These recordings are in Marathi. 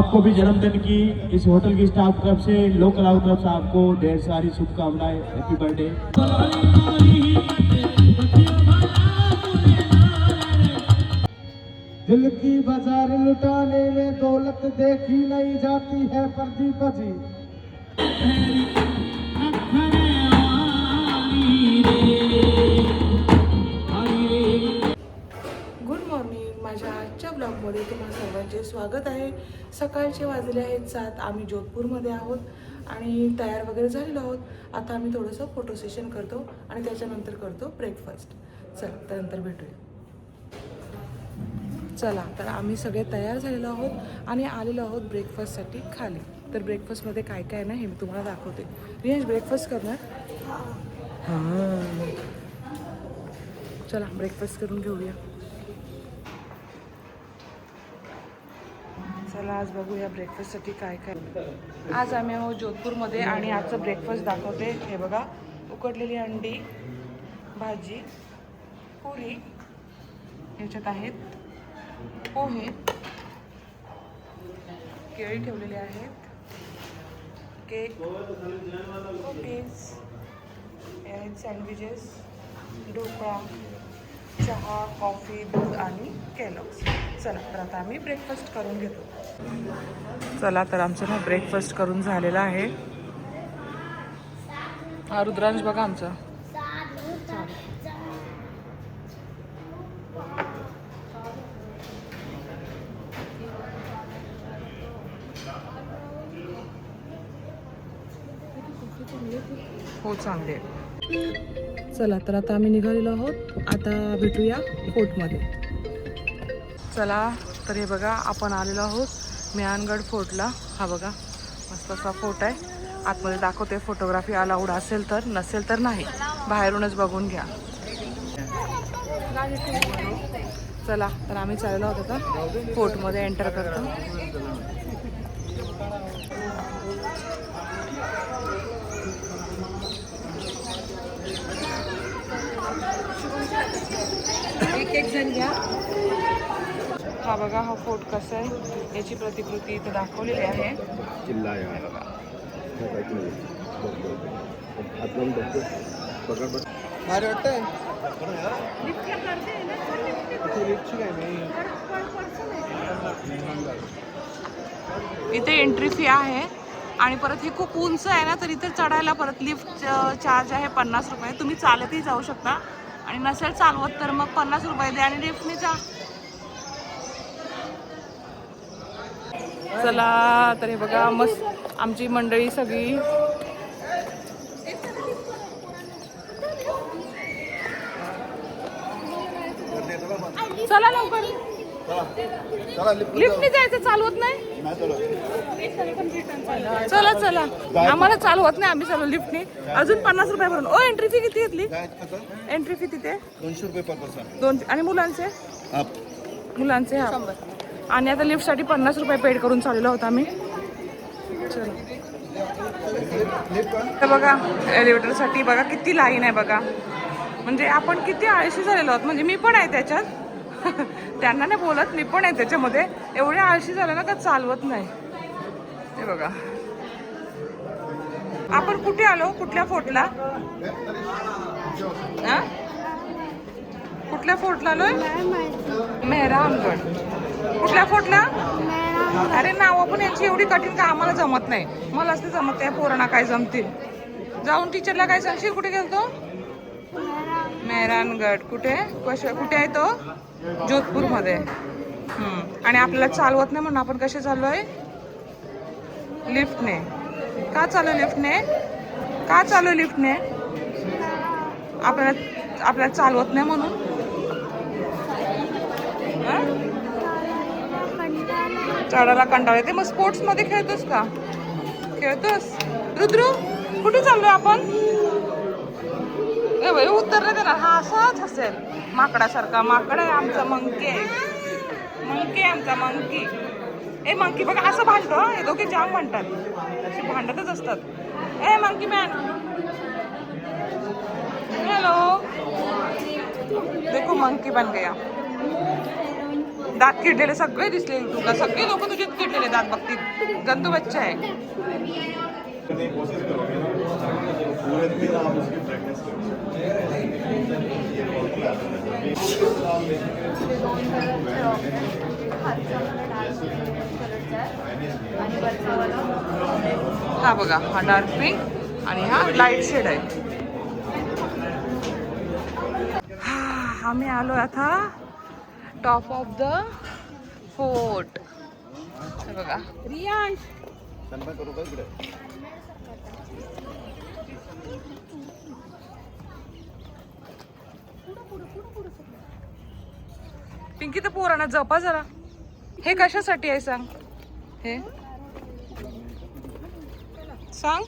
आपको भी जन्मदिन की इस होटल की स्टाफ तरफ़ से लोकल आउट तरफ़ से आपको ढेर सारी शुभकामनाएँ। हैप्पी बर्थडे दिल की बाज़ार लुटाने में दौलत देखी नहीं जाती है प्रदीप जी ब्लॉगमध्ये तुम्हाला सर्वांचे स्वागत आहे. सकाळचे वाजले आहेत सात आम्ही जोधपूरमध्ये आहोत आणि तयार वगैरे झालेलो आहोत. आता आम्ही थोडंसं फोटो सेशन करतो आणि त्याच्यानंतर करतो ब्रेकफास्ट. चल त्यानंतर भेटूया. चला तर आम्ही सगळे तयार झालेलो आहोत आणि आलेलो आहोत ब्रेकफास्टसाठी खाली. तर ब्रेकफास्टमध्ये काय काय ना हे मी तुम्हाला दाखवते. रियाज ब्रेकफास्ट करणार? हां. चला ब्रेकफास्ट करून घेऊया. चला आज बघूया ब्रेकफास्टसाठी काय काय. आज आम्ही आहोत जोधपूरमध्ये आणि आजचं ब्रेकफास्ट दाखवते. हे बघा उकडलेली अंडी भाजी पुरी याच्यात आहेत. पोहे केळी ठेवलेले आहेत. केक कुकीज आहेत सँडविचेस ढोकळा चहा कॉफी दूध आणि केलॉक्स चला तर आता आम्ही ब्रेकफास्ट करून घेतो. चला तर आमचं ना ब्रेकफास्ट करून झालेला आहे. हा रुद्रांश बघा आमचा. हो चांगले. आहे. चला तर आता आम्ही निघालेलो आहोत. आता भेटूया फोर्टमध्ये चला तर हे बघा आपण आलेलो आहोत मेहानगड फोर्टला. हा बघा मस्त असा फोर्ट आहे. आतमध्ये दाखवते फोटोग्राफी अलाउड असेल तर नसेल तर नाही. बाहेरूनच बघून घ्या. चला तर आम्ही चाललो आहोत का फोर्टमध्ये एंटर करतो. एक एक जण घ्या. हा बघा हा फोर्ट कसा आहे याची प्रतिकृती इथे दाखवलेली आहे. जिल्हा आहे हे. बघा. भारी वाटतंय? इथे एंट्री फी आहे. आणि परत हे खूप उंच आहे ना तर इथे चढायला परत लिफ्ट चार्ज आहे पन्नास रुपये. तुम्ही चालतही जाऊ शकता. आणि नसेल चालवत तर मग पन्नास रुपये द्या. आणि लिफ्टने जा चला तर हे बघा मस्त आमची मंडळी सगळी. चला लवकर. लिफ्टने जायचं चालवत नाही? चला चला. आम्हाला चालवत नाही आम्ही चालू लिफ्टने अजून पन्नास रुपये भरून. ओ एंट्री फी किती घेतली? एंट्री फी तिथे? दोनशे रुपये पर पर्सन दोन आणि मुलांचे? मुलांचे हा. आणि आता लिफ्टसाठी पन्नास रुपये पेड करून चाललो होता आम्ही. चलो. तर बघा एलिव्हेटरसाठी बघा किती लाईन आहे बघा. म्हणजे आपण किती आळशी झालेलो आहोत. म्हणजे मी पण आहे त्याच्यात. त्यांना नाही बोलत मी पण आहे त्याच्यामध्ये. एवढे आळशी झालं ना का चालवत नाही. हे बघा. आपण कुठे आलो? कुठल्या फोटला हा? कुठल्या फोर्टला आलोय? मेहरानगड कुठल्या फोर्टला? अरे नाव पण यांची एवढी कठीण का आम्हाला जमत नाही. मला असते जमत त्या पोरांना काय जमतील. जाऊन टीचरला काय सांगशील? कुठे गेलतो? मेहरानगड. कुठे? कश कुठे आहे तो? जोधपूरमध्ये. आणि आपल्याला चालवत नाही म्हणून आपण कसे चाललोय? लिफ्टने. का चालू लिफ्टने? का चालू लिफ्टने? आपल्याला आपल्याला चालवत नाही म्हणून. चढायला कंटाळ येते. मग स्पोर्ट्समध्ये खेळतोस का? खेळतोस? रुद्रू कुठे चाललोय आपण? ए भाई उत्तर नाही देणार. हा असाच असेल माकडासारखा. माकड आहे आमचा मंकी. आहे मंकी आहे आमचा मंकी. ए मंकी बघा असं भांडतो हे. दोघे जाम म्हणतात असे भांडतच असतात. ए मंकी मॅन हॅलो देखो मंकी बन गया. दात किडलेले सगळे दिसले युट्यूबला सगळे लोक तुझे किडलेले दात बघतील. गंतू बच्चा आहे. हा बघा हा डार्क पिंक आणि हा लाइट शेड आहे. हा, आम्ही आलो आता टॉप ऑफ द फोर्ट. बघा. पिंकी तर पोरांना जपा जरा. हे कशासाठी आहे सांग? हे? सांग?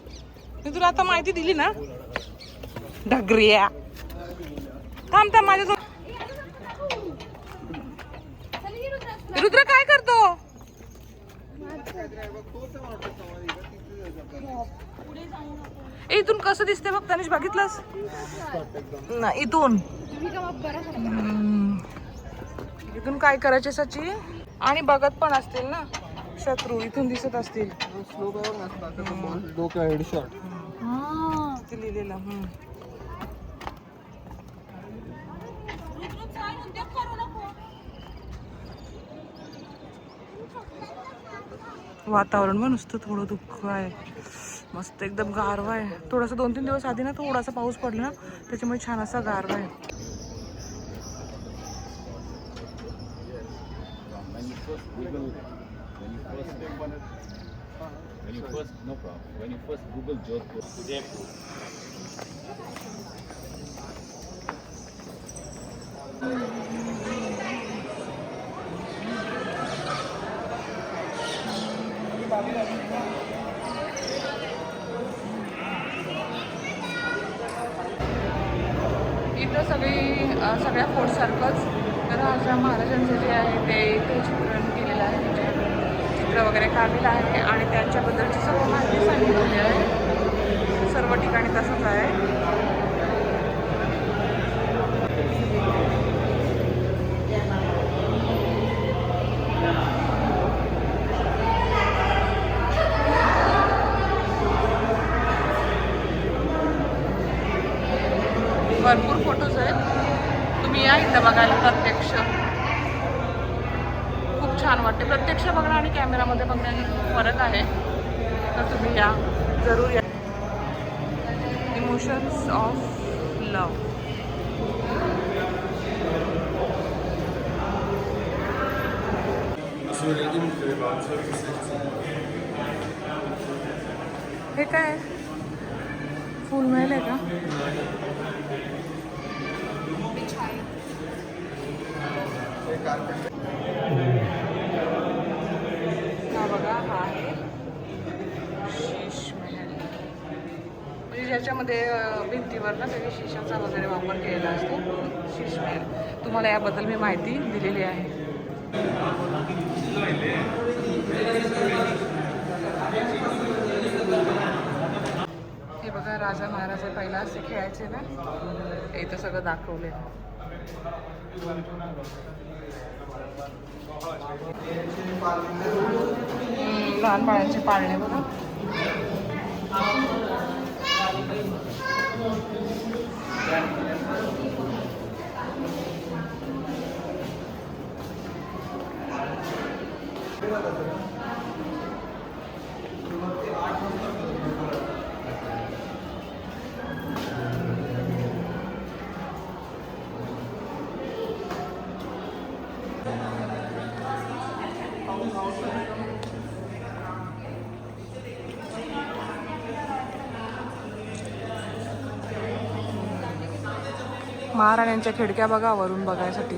मी तुला आता माहिती दिली ना? ढगरिया. थांब थांब माझ्या रुद्र काय करतो? इथून कसं दिसते बघ तनिष बघितलंस? ना इथून. इथून काय करायचे सची? आणि बघत पण असतील ना शत्रू इथून दिसत असतील. लिहिलेलं वातावरण मग नुसतं थोडं दुःख आहे मस्त एकदम गारवा आहे थोडासा दोन तीन दिवस आधी ना थोडासा पाऊस पडला ना त्याच्यामुळे छान असा गारवा आहे When you first, no problem. When. इथं सगळी सगळ्या फोर्टसारखंच. राजा महाराजांचं जे आहे ते इथे चित्रण केलेलं आहे म्हणजे चित्र वगैरे काढलेलं आहे आणि त्यांच्याबद्दलची सर्व माहिती सांगितलेली आहे. सर्व ठिकाणी तसंच आहे भरपूर फोटोज आहेत तुम्ही या इथं बघायला प्रत्यक्ष खूप छान वाटते. प्रत्यक्ष बघणं आणि कॅमेरामध्ये बघण्यात फरक आहे. तर तुम्ही या. जरूर या. इमोशन्स ऑफ लव हे काय? फुल मिळेल आहे का? कार्पेट हा. आहे शीश महल म्हणजे ज्याच्यामध्ये भिंतीवर ना त्याने शिशाचा वगैरे वापर केलेला असतो. शीश महल तुम्हाला याबद्दल मी माहिती दिलेली आहे. हे बघा राजा महाराजा पहिला असे खेळायचे ना. इथं सगळं दाखवले लहान बाळांचे पाळणे बघा महाराण्यांच्या खिडक्या बघा वरून बघायसाठी.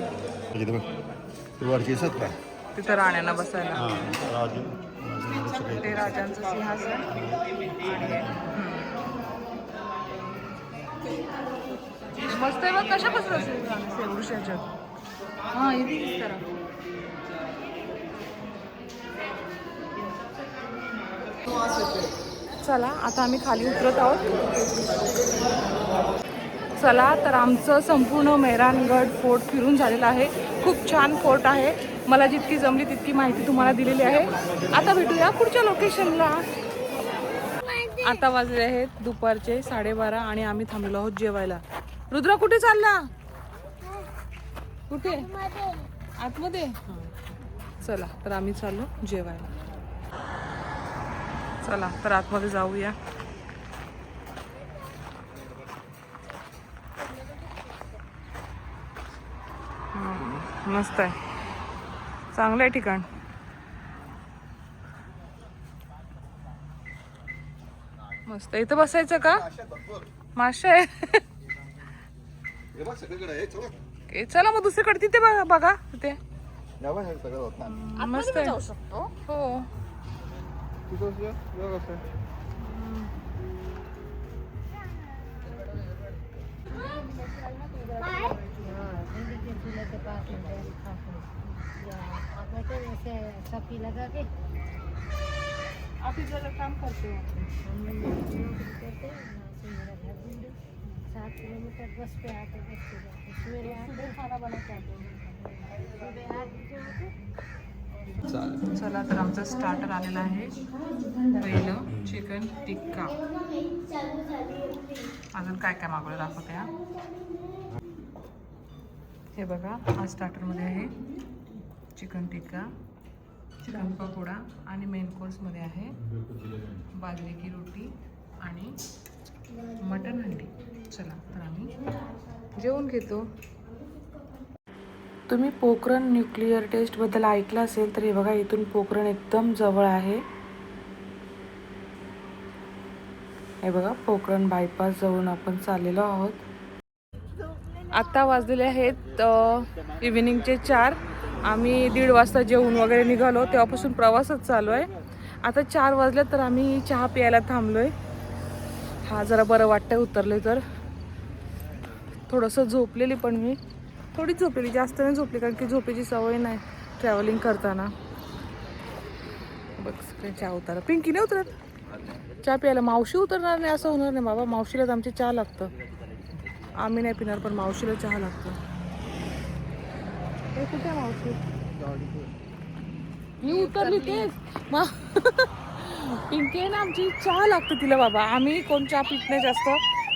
तिथं राण्यांना बसायला. हां ते राजांचं सिंहासन. मस्त आहे बघ कशा बसलं असेल सेवडूशाच्या हा इथे करा. चला आता आम्ही खाली उतरत आहोत. चला तर आमचं संपूर्ण मेहरानगड फोर्ट फिरून झालेलं आहे. खूप छान फोर्ट आहे. मला जितकी जमली तितकी माहिती तुम्हाला दिलेली आहे. आता भेटूया पुढच्या लोकेशनला आता वाजले आहेत दुपारचे साडेबारा आणि आम्ही थांबलो आहोत जेवायला. रुद्रा कुठे चालला? कुठे? आतमध्ये? हां. चला तर आम्ही चाललो जेवायला. चला तर आतमध्ये जाऊया. मस्त आहे. चांगलं आहे ठिकाण. मस्त. इथं बसायचं का? मासे आहे. आहे चला ए, चला मग दुसरीकडे. तिथे बघा बघा. तिथे. या बघ हे. सगळं होतं मस्त आहे हो छपी लगा के काम करते सात किलोमीटर बस पे आते बस पे जाते सवेरे आते खाना सुबह आठ बजे होते चला तर आमचं स्टार्टर आलेला आहे. पहिलं चिकन टिक्का. अजून काय काय मागवलं दाखवते हा? हे बघा आज स्टार्टरमध्ये आहे चिकन टिक्का चिकन पकोडा आणि मेन कोर्समध्ये आहे बाजरी की रोटी आणि मटन हंडी. चला तर आम्ही जेवून घेतो. तुम्ही पोखरण न्यूक्लिअर टेस्टबद्दल ऐकलं असेल तर हे बघा इथून पोखरण एकदम जवळ आहे. हे बघा पोखरण बायपास जवळून आपण चाललेलो आहोत. आत्ता वाजलेले आहेत इव्हिनिंगचे चार. आम्ही दीड वाजता जेवून वगैरे निघालो तेव्हापासून प्रवासच चालू आहे. आता चार वाजले तर आम्ही चहा प्यायला थांबलो आहे हा जरा बरं वाटतंय उतरले तर. थोडंसं झोपलेली पण मी. थोडी झोपलेली जास्त नाही झोपली कारण की झोपेची सवय नाही ट्रॅव्हलिंग करताना. बघ चहा उतारा पिंकी नाही उतरत? चहा प्यायला मावशी उतरणार नाही असं होणार नाही. बाबा मावशीलाच आमची चहा लागतं. आम्ही नाही पिणार पण मावशीला चहा लागतं. हे कुठे आहे मावशी? मी उतरली तेच. मा- पिंकी ना आमची चहा लागतं तिला बाबा. आम्ही कोण चहा पित नाही जास्त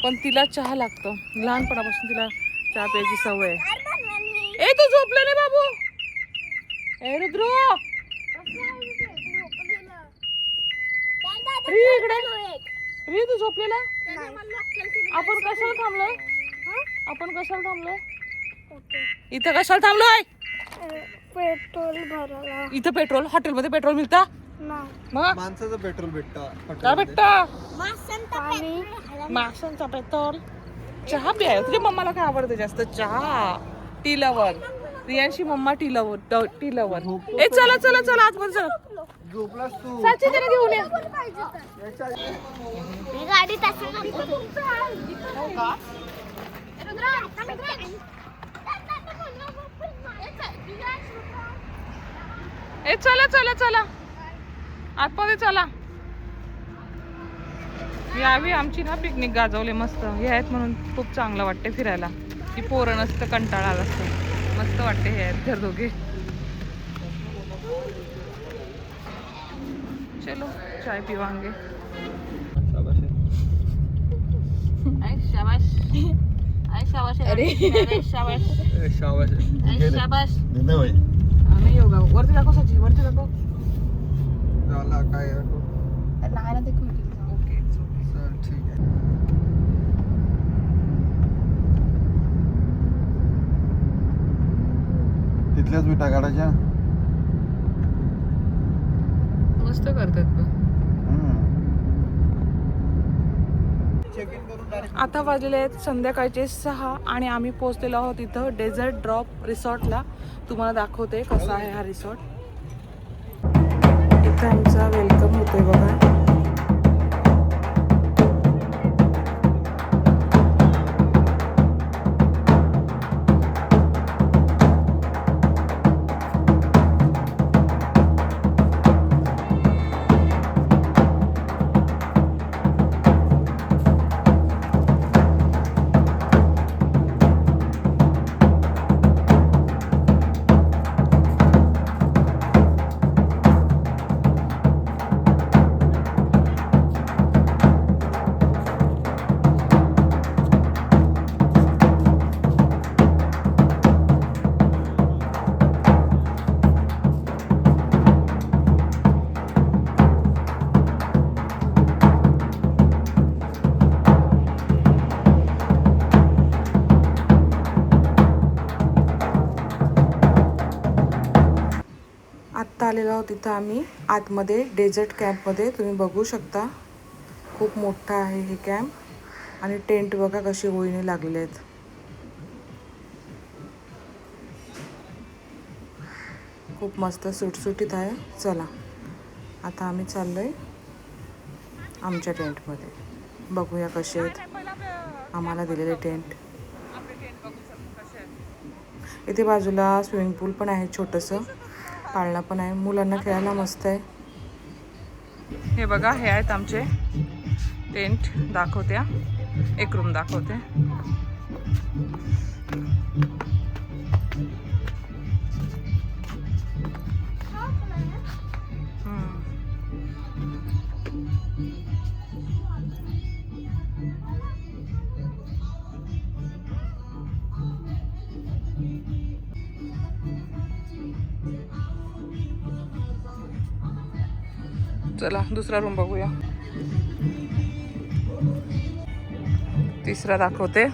पण तिला चहा लागतं. लहानपणापासून तिला चहा प्यायची सवय आहे. ए तू झोपले नाही बाबू? ए रुद्र! री इकडे. री तू झोपलेला? आपण कशाला थांबलोय? आपण कशाला थांबलोय? इथं कशाला थांबलोय? पेट्रोल भरायला. इथं पेट्रोल हॉटेलमध्ये पेट्रोल मिळता? मग? माणसाचं पेट्रोल भेटतं काय भेटतं? पाणी माशांचा पेट्रोल. चहा प्याय तुझ्या मम्माला काय आवडतं जास्त? चहा. Tea lover. Riyanshi mamma tea lover tea lover. ए चला चला चला आतमध्ये चला. झोपलास तू? साची घेऊन ये. गाडी तसं ए चला चला चला. आतमध्ये चला. यावी आमची ना पिकनिक गाजवले मस्त. हे आहेत म्हणून खूप चांगलं वाटते फिरायला. की पोरं नसतं कंटाळा आला असतं. मस्त वाटते हे आहेत घर दोघे. चलो चाय पिवांगे. अरे शाबाश नाही योगा वरती दाखव सची वरती दाखव. झाला काय ओके चल ठीक आहे. तिथल्याच विटा काढायच्या? मस्त करतात पण. आता वाजलेले आहेत संध्याकाळचे सहा आणि आम्ही पोहोचलेलो आहोत इथं डेझर्ट ड्रॉप रिसॉर्टला. तुम्हाला दाखवते कसा आहे हा रिसॉर्ट. इथं आमचा वेलकम होतोय बघा. आत्ता आलेलो आहोत तिथं आम्ही. आतमध्ये डेझर्ट कॅम्पमध्ये तुम्ही बघू शकता. खूप मोठा आहे हे कॅम्प आणि टेंट बघा कशी ओळीने लागलेले आहेत. खूप मस्त सुटसुटीत आहे. चला. आता आम्ही चाललो आहे आमच्या टेंटमध्ये बघूया कसे आहेत. आम्हाला दिलेले टेंट इथे बाजूला स्विमिंग पूल पण आहे छोटंसं. पाळणा पण आहे. मुलांना खेळायला मस्त आहे. हे बघा हे आहेत आमचे टेंट दाखवत्या. एक रूम दाखवते. चला दुसरा रूम बघूया. तिसरा दाखवते.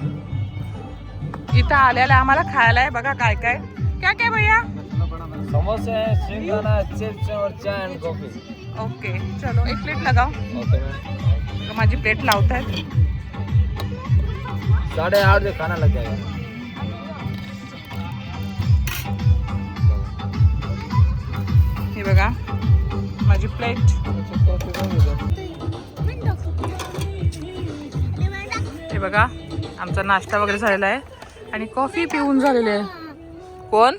इथं आल्याला आम्हाला खायला आहे बघा काय काय. काय काय भैया? समोसे शेंगदाणा चिप्स और चाय एंड कॉफी ओके चलो एक प्लेट लगाओ माझी प्लेट लावतायत. साढ़े आठ बजे खाना लग जाएगा. हे बघा. माझी प्लेट हे बघा आमचा नाश्ता वगैरे झालेला आहे. आणि कॉफी पिऊन झालेली आहे. कोण?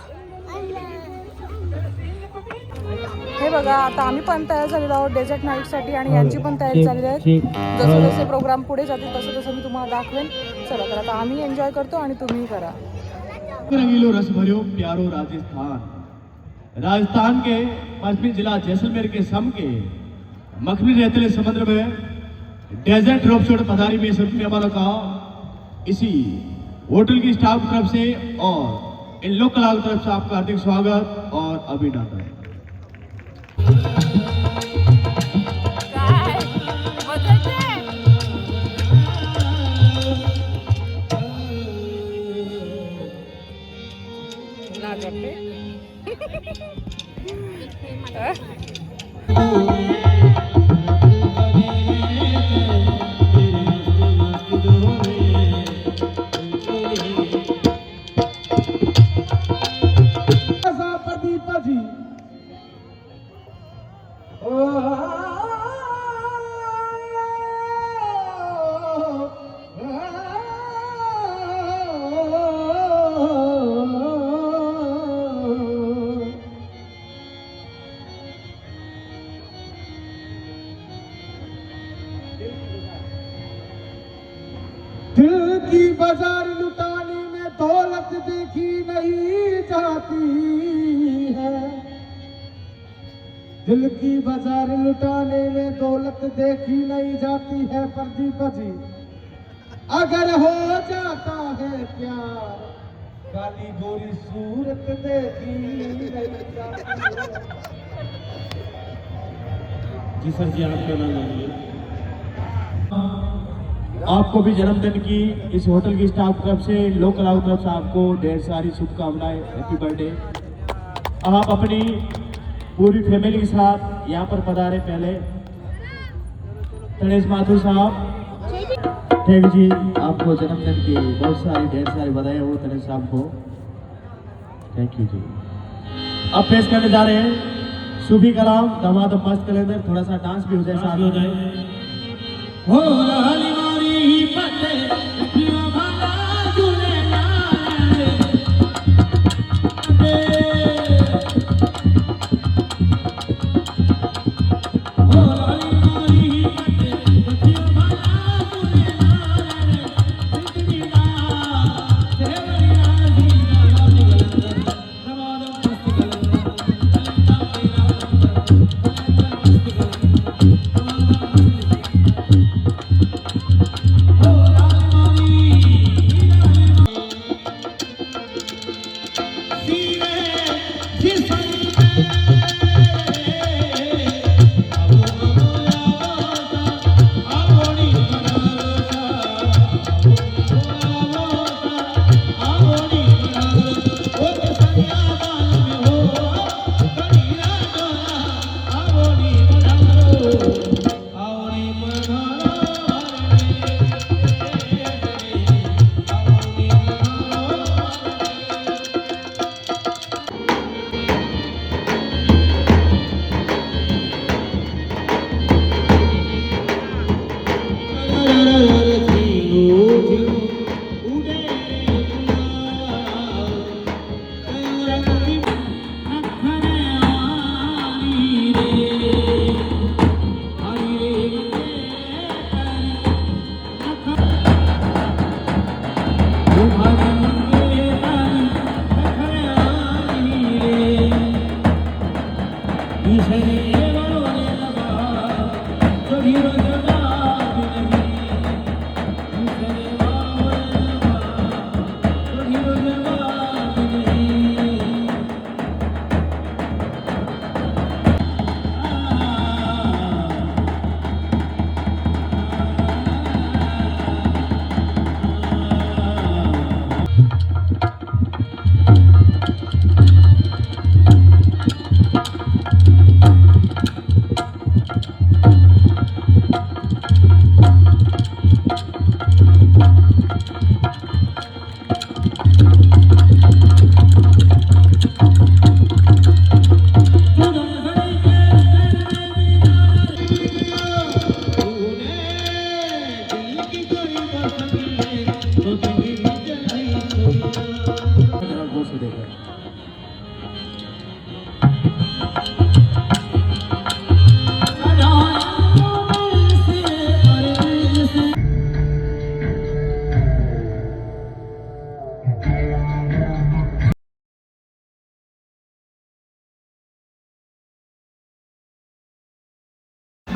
हे बघा आता आम्ही पण तयार झालेलो आहोत डेझर्ट नाईटसाठी आणि यांची पण तयारी झालेली आहे. जसे जसे प्रोग्राम पुढे जातील तसं तसं मी तुम्हाला दाखवेन. चला तर आता आम्ही एन्जॉय करतो आणि तुम्ही करा. रंगीलो रस भरियो प्यारो राजस्थान. राजस्थान के पश्चिमी जिला जैसलमेर के सम के मखनी रेतले समुद्र में डेजर्ट रोप शोट पधारी में सभी मेहमानों का इसी होटल की स्टाफ की तरफ़ से और इन लोकल की तरफ़ से आपका हार्दिक स्वागत और अभिनंदन। की बाज़ार लुटाने में दौलत देखी नहीं जाती है। दिल की बाज़ार लुटाने में दौलत देखी नहीं जाती है, प्रदीप जी। अगर हो जाता है प्यार, काली गोरी सूरत देखी नहीं जाती है। जी सर जी आपका नाम जानिए आपको भी जन्मदिन की इस होटल की स्टाफ तरफ़ से लोक कलाओं तरफ़ से आपको ढेर सारी शुभकामनाएँ हैप्पी बर्थडे आप अपनी पूरी फैमिली के साथ यहाँ पर पधारे पहले। गणेश माथुर साहब थैंक जी, आपको जन्मदिन की बहुत सारी, ढेर सारी बधाई हो गणेश साहब को। Thank you ji. अब पेश करने जा रहे हैं सूफी कलाम, दमाद मस्त कलेंदर, थोड़ा सा डांस भी हो जाए साथ हो जाए हो। Yeah.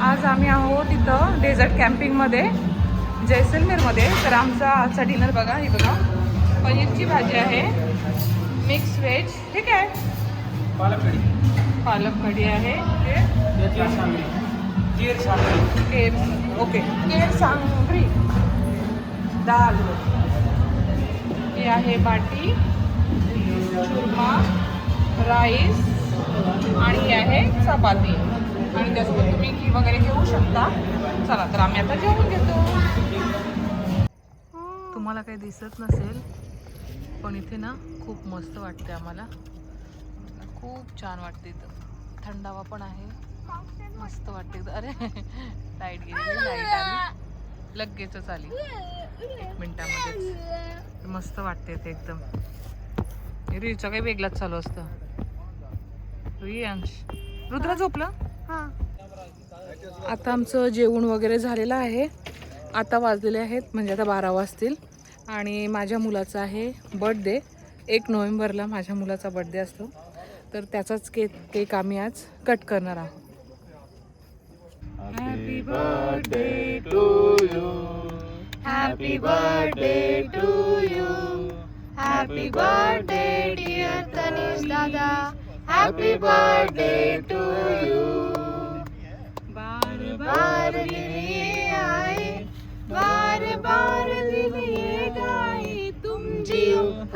आज आम्ही आहोत इथं डेझर्ट कॅम्पिंगमध्ये जैसलमेरमध्ये. तर आमचा आजचा डिनर बघा ही बघा. पनीरची भाजी आहे मिक्स व्हेज हे काय पालक कढी पालक कढी आहे केर ओके. केर सांगरी दाल. हे आहे बाटी चुरमा राईस आणि हे आहे चपाती. आणि त्यासोबत तुम्ही घी वगैरे घेऊ शकता. चला तर आम्ही आता जेवून घेतो. तुम्हाला काही दिसत नसेल पण इथे ना खूप मस्त वाटते आम्हाला. खूप छान वाटते इथं. थंडावा पण आहे. मस्त वाटते अरे लाइट गेली लाइट आली. लगेचच आली. एक मिनिटामध्येच. मस्त वाटते ते एकदम. रिचा काही वेगळाच चालू असतं. रियांश. रुद्र झोपलं? आता आमचं जेवण वगैरे झालेलं आहे. आता वाजलेले आहेत म्हणजे आता बारा वाजतील. आणि माझ्या मुलाचा आहे बर्थडे एक नोव्हेंबरला माझ्या मुलाचा बर्थडे असतो. तर त्याचाच केक केक आम्ही आज कट करणार आहोत. Happy birthday to you happy birthday to you happy birthday dear Tanish दादा हॅपी बर्थडे टू यू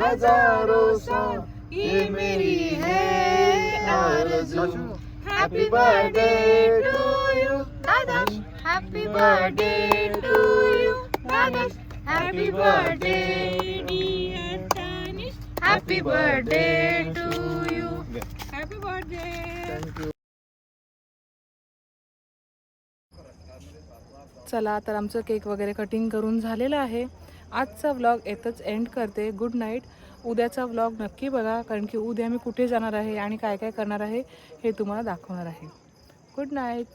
हजारों साल ये मेरी है आरज़ू। हैप्पी बर्थडे टू यू दादा हैप्पी बर्थडे टू यू दादा happy birthday dear Tanish happy birthday to you happy birthday चला तर आमचं केक वगैरे कटिंग करून झालेलं आहे. आजचा व्लॉग येतच एंड करते. गुड नाईट उद्याचा व्लॉग नक्की बघा कारण की उद्या मी कुठे जाणार आहे आणि काय काय करणार आहे हे तुम्हाला दाखवणार आहे. Good night